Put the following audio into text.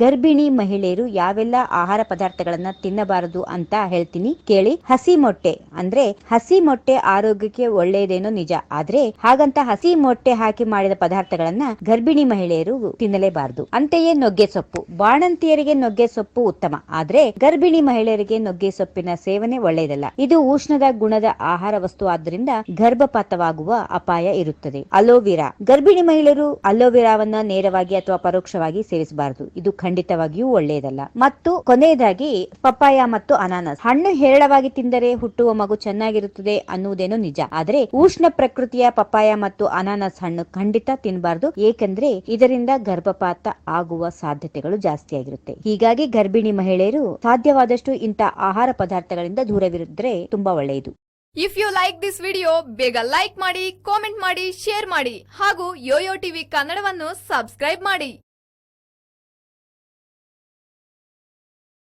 ಗರ್ಭಿಣಿ ಮಹಿಳೆಯರು ಯಾವೆಲ್ಲ ಆಹಾರ ಪದಾರ್ಥಗಳನ್ನ ತಿನ್ನಬಾರದು ಅಂತ ಹೇಳ್ತೀನಿ ಕೇಳಿ. ಹಸಿ ಮೊಟ್ಟೆ ಅಂದ್ರೆ ಹಸಿ ಮೊಟ್ಟೆ ಆರೋಗ್ಯಕ್ಕೆ ಒಳ್ಳೆಯದೇನೋ ನಿಜ. ಆದ್ರೆ ಹಾಗಂತ ಹಸಿ ಮೊಟ್ಟೆ ಹಾಕಿ ಮಾಡಿದ ಪದಾರ್ಥಗಳನ್ನ ಗರ್ಭಿಣಿ ಮಹಿಳೆಯರು ತಿನ್ನಲೇಬಾರದು. ಅಂತೆಯೇ ನುಗ್ಗೆ ಸೊಪ್ಪು. ಬಾಣಂತಿಯರಿಗೆ ನುಗ್ಗೆ ಸೊಪ್ಪು ಉತ್ತಮ. ಆದ್ರೆ ಗರ್ಭಿಣಿ ಮಹಿಳೆಯರಿಗೆ ನುಗ್ಗೆ ಸೊಪ್ಪಿನ ಸೇವನೆ ಒಳ್ಳೆಯದಲ್ಲ. ಇದು ಉಷ್ಣದ ಗುಣದ ಆಹಾರ ವಸ್ತು. ಆದ್ದರಿಂದ ಗರ್ಭಪಾತವಾಗುವ ಅಪಾಯ ಇರುತ್ತದೆ. ಅಲೋವೆರಾ. ಗರ್ಭಿಣಿ ಮಹಿಳೆಯರು ಅಲೋವೆರಾವನ್ನ ನೇರವಾಗಿ ಅಥವಾ ಪರೋಕ್ಷವಾಗಿ ಸೇವಿಸಬಾರದು. ಇದು ಖಂಡಿತವಾಗಿಯೂ ಒಳ್ಳೆಯದಲ್ಲ. ಮತ್ತು ಕೊನೆಯದಾಗಿ ಪಪ್ಪಾಯ ಮತ್ತು ಅನಾನಸ್. ಹಣ್ಣು ಹೇರಳವಾಗಿ ತಿಂದರೆ ಹುಟ್ಟುವ ಮಗು ಚೆನ್ನಾಗಿರುತ್ತದೆ ಅನ್ನುವುದೇನೋ ನಿಜ. ಆದರೆ ಉಷ್ಣ ಪ್ರಕೃತಿಯ ಪಪ್ಪಾಯ ಮತ್ತು ಅನಾನಸ್ ಹಣ್ಣು ಖಂಡಿತ ತಿನ್ನಬಾರದು ಏಕೆಂದ್ರೆ ಇದರಿಂದ ಗರ್ಭಪಾತ ಆಗುವ ಸಾಧ್ಯತೆಗಳು ಜಾಸ್ತಿ ಆಗಿರುತ್ತೆ. ಹೀಗಾಗಿ ಗರ್ಭಿಣಿ ಮಹಿಳೆಯರು ಸಾಧ್ಯವಾದಷ್ಟು ಇಂಥ ಆಹಾರ ಪದಾರ್ಥಗಳಿಂದ ದೂರವಿರಿದ್ರೆ ತುಂಬಾ ಒಳ್ಳೆಯದು. If you like this video ಬೇಗ ಲೈಕ್ ಮಾಡಿ ಕಾಮೆಂಟ್ ಮಾಡಿ ಶೇರ್ ಮಾಡಿ. ಹಾಗೂ ಯೋಯೋ ಟಿವಿ ಕನ್ನಡವನ್ನು ಸಬ್ಸ್ಕ್ರೈಬ್ ಮಾಡಿ.